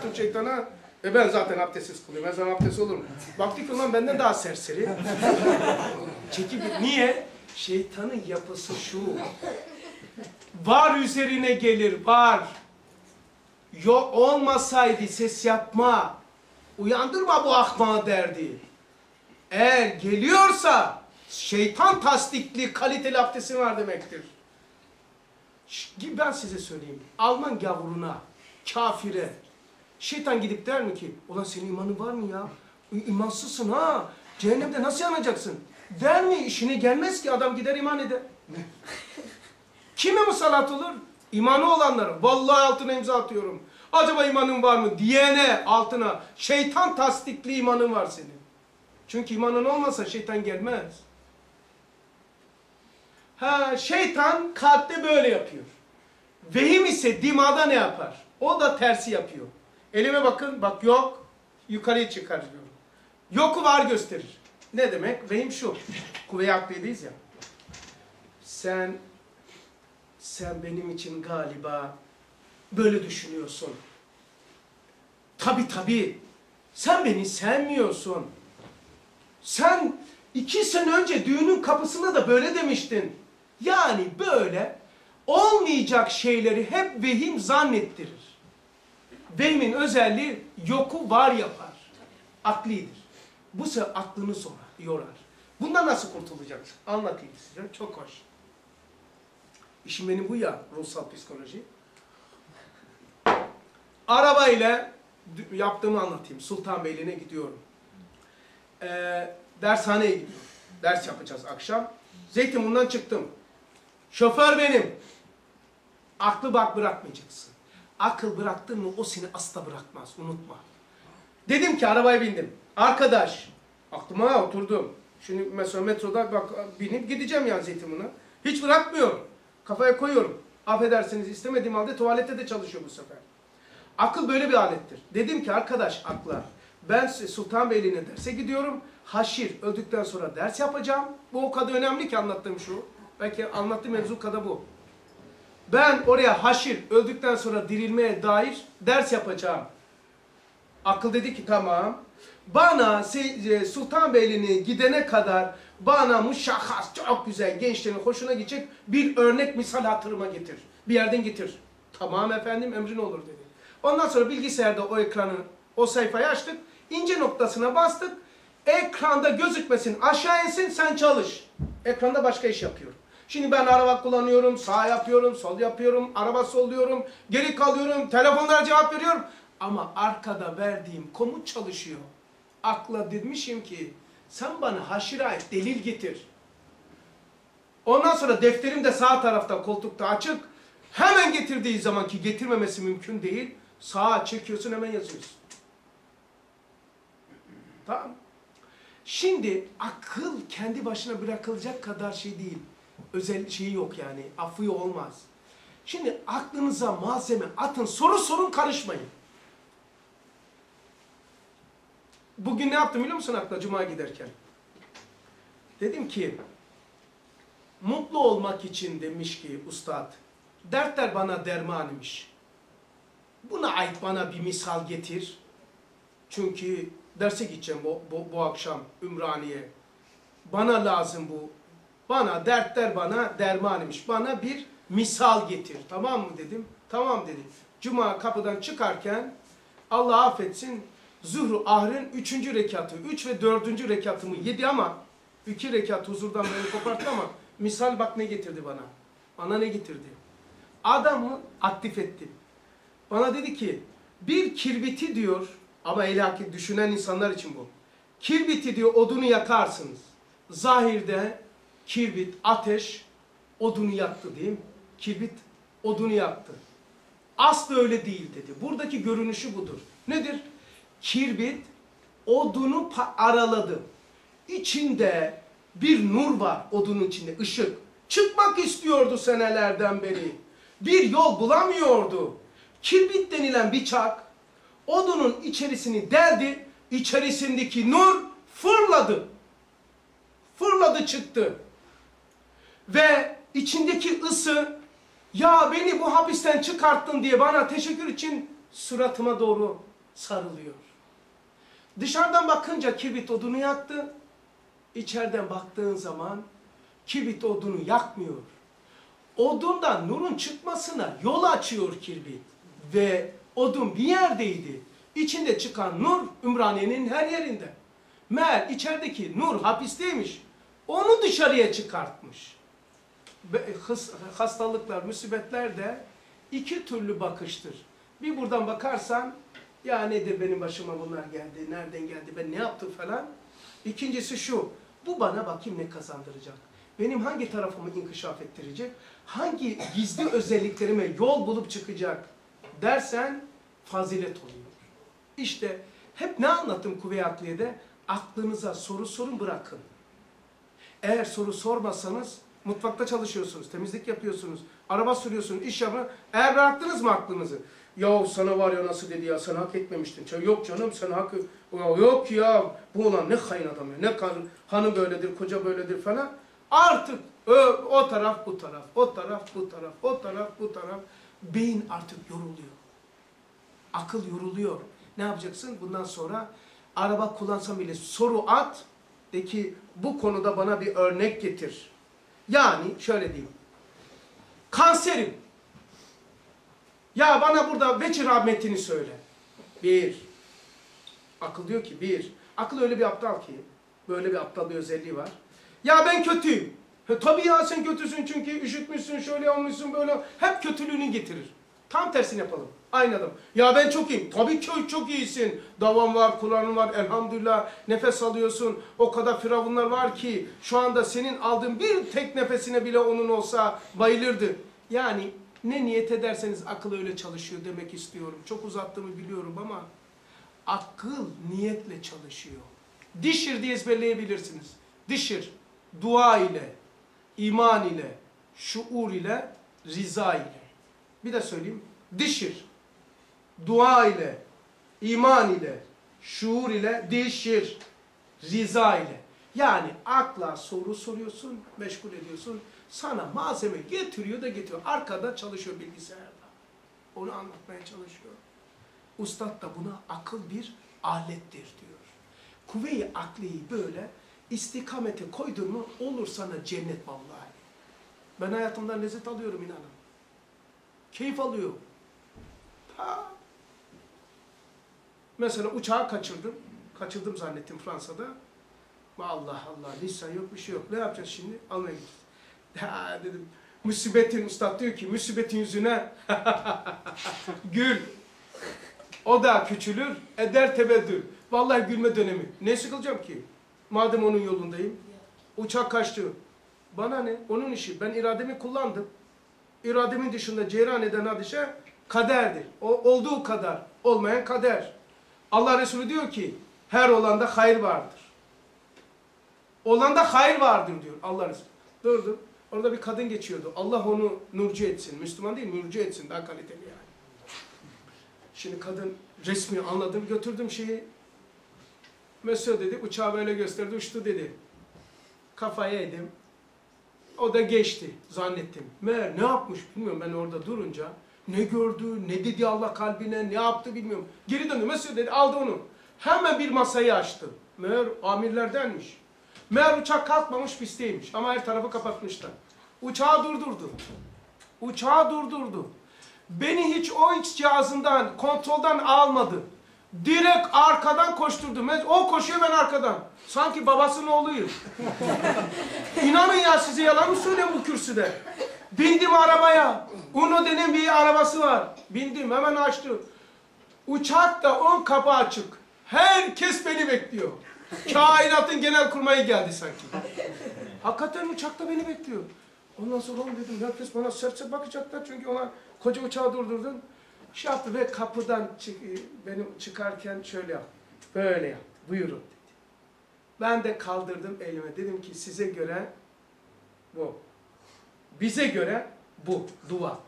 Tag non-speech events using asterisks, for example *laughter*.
yaptım şeytana? E ben zaten abdestsiz kılıyorum. Ben zaman abdest olur mu? Baktık ulan benden daha serseri. *laughs* Çekip niye? Şeytanın yapısı şu. Var üzerine gelir, var. Yok olmasaydı ses yapma. Uyandırma bu ahmağı derdi. Eğer geliyorsa şeytan tasdikli kaliteli abdestin var demektir. Ben size söyleyeyim. Alman gavuruna, kafire, şeytan gidip der mi ki, ulan senin imanın var mı ya? İmansızsın ha. Cehennemde nasıl yanacaksın? Der mi? İşine gelmez ki adam gider iman eder. *laughs* Kime musallat olur? İmanı olanlara. Vallahi altına imza atıyorum. Acaba imanın var mı? Diyene altına. Şeytan tasdikli imanın var senin. Çünkü imanın olmasa şeytan gelmez. Ha şeytan kalpte böyle yapıyor. Vehim ise dimada ne yapar? O da tersi yapıyor. Elime bakın, bak yok, yukarıya çıkarıyorum. Yoku var gösterir. Ne demek? Vehim şu. Kuvve-i akliyedeyiz ya. Sen, sen benim için galiba böyle düşünüyorsun. Tabi tabi. Sen beni sevmiyorsun. Sen iki sene önce düğünün kapısında da böyle demiştin. Yani böyle olmayacak şeyleri hep vehim zannettirir. Vehimin özelliği yoku var yapar. Aklidir. Bu sefer aklını sorar, yorar. Bundan nasıl kurtulacaksın? Anlatayım size. Çok hoş. İşim benim bu ya, ruhsal psikoloji. Arabayla yaptığımı anlatayım. Sultanbeyli'ne gidiyorum. Ee, dershaneye gidiyorum. Ders yapacağız akşam. Zeytinburnu'ndan çıktım. Şoför benim. Aklı bak bırakmayacaksın. Akıl bıraktın mı o seni asla bırakmaz. Unutma. Dedim ki arabaya bindim. Arkadaş. Aklıma oturdum. Şimdi mesela metroda bak binip gideceğim yani Zeytinburnu'na. Hiç bırakmıyorum. Kafaya koyuyorum. Affedersiniz istemediğim halde tuvalette de çalışıyor bu sefer. Akıl böyle bir alettir. Dedim ki arkadaş akla ben Sultanbeyli'ne derse gidiyorum. Haşir öldükten sonra ders yapacağım. Bu o kadar önemli ki anlattığım şu. Belki anlattığım mevzu kadar bu. Ben oraya haşir öldükten sonra dirilmeye dair ders yapacağım. Akıl dedi ki tamam. Bana e, Sultanbeyli'ne gidene kadar bana muşahhas çok güzel gençlerin hoşuna gidecek bir örnek misal hatırıma getir. Bir yerden getir. Tamam efendim emrin olur dedi. Ondan sonra bilgisayarda o ekranı, o sayfayı açtık. ince noktasına bastık. Ekranda gözükmesin, aşağı insin sen çalış. Ekranda başka iş yapıyorum. Şimdi ben araba kullanıyorum, sağ yapıyorum, sol yapıyorum, araba solluyorum, geri kalıyorum, telefonlara cevap veriyorum. Ama arkada verdiğim komut çalışıyor. Akla demişim ki sen bana haşire ait delil getir. Ondan sonra defterim de sağ tarafta koltukta açık. Hemen getirdiği zaman ki getirmemesi mümkün değil. Sağa çekiyorsun hemen yazıyorsun. Tamam. Şimdi akıl kendi başına bırakılacak kadar şey değil. Özel şeyi yok yani. Affı olmaz. Şimdi aklınıza malzeme atın. Soru sorun karışmayın. Bugün ne yaptım biliyor musun akla cuma giderken? Dedim ki mutlu olmak için demiş ki ustad dertler bana derman imiş. Buna ait bana bir misal getir. Çünkü derse gideceğim bu, bu, bu akşam Ümraniye. Bana lazım bu. Bana dertler bana derman imiş. Bana bir misal getir. Tamam mı dedim. Tamam dedi. Cuma kapıdan çıkarken Allah affetsin Zuhru Ahr'ın üçüncü rekatı, üç ve dördüncü rekatımı yedi ama iki rekat huzurdan beni koparttı ama misal bak ne getirdi bana. Bana ne getirdi? Adamı aktif ettim. Bana dedi ki bir kirbiti diyor ama elaki düşünen insanlar için bu. Kirbiti diyor odunu yakarsınız. Zahirde kirbit, ateş odunu yaktı diyeyim. Kirbit odunu yaktı. Aslı öyle değil dedi. Buradaki görünüşü budur. Nedir? Kirbit odunu araladı. İçinde bir nur var odunun içinde, ışık. Çıkmak istiyordu senelerden beri. Bir yol bulamıyordu. Kirbit denilen bıçak odunun içerisini deldi. İçerisindeki nur fırladı. Fırladı çıktı. Ve içindeki ısı ya beni bu hapisten çıkarttın diye bana teşekkür için suratıma doğru sarılıyor. Dışarıdan bakınca kibrit odunu yaktı. İçeriden baktığın zaman kibrit odunu yakmıyor. Odundan nurun çıkmasına yol açıyor kibrit. Ve odun bir yerdeydi. İçinde çıkan nur Ümraniye'nin her yerinde. Meğer içerideki nur hapisteymiş. Onu dışarıya çıkartmış. Hastalıklar, musibetler de iki türlü bakıştır. Bir buradan bakarsan ya nedir benim başıma bunlar geldi, nereden geldi, ben ne yaptım falan. İkincisi şu, bu bana bakayım ne kazandıracak. Benim hangi tarafımı inkişaf ettirecek, hangi gizli özelliklerime yol bulup çıkacak dersen fazilet oluyor. İşte hep ne anlattım Kuvve-i? Aklınıza soru sorun bırakın. Eğer soru sormasanız mutfakta çalışıyorsunuz, temizlik yapıyorsunuz, araba sürüyorsunuz, iş yapın. Eğer bıraktınız mı aklınızı? Ya sana var ya nasıl dedi ya sen hak etmemiştin. Yok canım sen hak ya yok ya bu olan ne kayın adam ya ne karın hanım böyledir koca böyledir falan. Artık ö, o taraf bu taraf o taraf bu taraf o taraf bu taraf beyin artık yoruluyor. Akıl yoruluyor. Ne yapacaksın? Bundan sonra araba kullansam bile soru at. De ki bu konuda bana bir örnek getir. Yani şöyle diyeyim. Kanserim. Ya bana burada veçi rahmetini söyle. Bir. Akıl diyor ki bir. Akıl öyle bir aptal ki. Böyle bir aptal bir özelliği var. Ya ben kötüyüm. Ha, tabii ya sen kötüsün çünkü üşütmüşsün, şöyle olmuşsun, böyle. Hep kötülüğünü getirir. Tam tersini yapalım. Aynı adam. Ya ben çok iyiyim. Tabii ki çok iyisin. Davan var, Kur'an'ın var. Elhamdülillah nefes alıyorsun. O kadar firavunlar var ki şu anda senin aldığın bir tek nefesine bile onun olsa bayılırdı. Yani ne niyet ederseniz akıl öyle çalışıyor demek istiyorum. Çok uzattığımı biliyorum ama akıl niyetle çalışıyor. Dişir diye ezberleyebilirsiniz. Dişir, dua ile, iman ile, şuur ile, rıza ile. Bir de söyleyeyim. Dişir, dua ile, iman ile, şuur ile, dişir, rıza ile. Yani akla soru soruyorsun, meşgul ediyorsun. Sana malzeme getiriyor da getiriyor. Arkada çalışıyor bilgisayarda. Onu anlatmaya çalışıyor. Ustad da buna akıl bir alettir diyor. Kuvve-i akliyi böyle istikamete koydun mu olur sana cennet vallahi. Ben hayatımdan lezzet alıyorum inanın. Keyif alıyorum. Ha. Mesela uçağı kaçırdım. Kaçırdım zannettim Fransa'da. Allah Allah lisan yok bir şey yok. Ne yapacağız şimdi? Almaya. Ha dedim. Musibetin ustad diyor ki musibetin yüzüne *laughs* gül. O da küçülür, eder tebeddül. Vallahi gülme dönemi. Ne sıkılacağım ki? Madem onun yolundayım. Uçak kaçtı. Bana ne? Onun işi. Ben irademi kullandım. İrademin dışında ceyran eden hadise kaderdir. O, olduğu kadar. Olmayan kader. Allah Resulü diyor ki her olanda hayır vardır. Olanda hayır vardır diyor Allah Resulü. Durdum. Orada bir kadın geçiyordu. Allah onu nurcu etsin. Müslüman değil, nurcu etsin. Daha kaliteli yani. Şimdi kadın resmi anladım. Götürdüm şeyi. Mesut dedi. Uçağı böyle gösterdi. Uçtu dedi. Kafaya yedim. O da geçti zannettim. Meğer ne yapmış bilmiyorum ben orada durunca. Ne gördü, ne dedi Allah kalbine, ne yaptı bilmiyorum. Geri döndü. Mesut dedi aldı onu. Hemen bir masayı açtı. Meğer amirlerdenmiş. Meğer uçak kalkmamış pisteymiş ama her tarafı kapatmışlar. Uçağı durdurdu. Uçağı durdurdu. Beni hiç o iç cihazından, kontrolden almadı. Direkt arkadan koşturdu. Mes- O koşuyor ben arkadan. Sanki babasının oğluyum. *laughs* İnanın ya size yalan mı söylüyorum bu kürsüde? Bindim arabaya. Uno denen bir arabası var. Bindim hemen açtı. Uçakta ön kapı açık. Herkes beni bekliyor. Kainatın genel kurmayı geldi sanki. Hakikaten uçakta beni bekliyor. Ondan sonra oğlum dedim herkes bana sert sert bakacaklar çünkü ona koca uçağı durdurdun. Şey yaptı ve kapıdan çık, benim çıkarken şöyle yaptı. Böyle yaptı. Buyurun dedi. Ben de kaldırdım elime. Dedim ki size göre bu. Bize göre bu. Dua.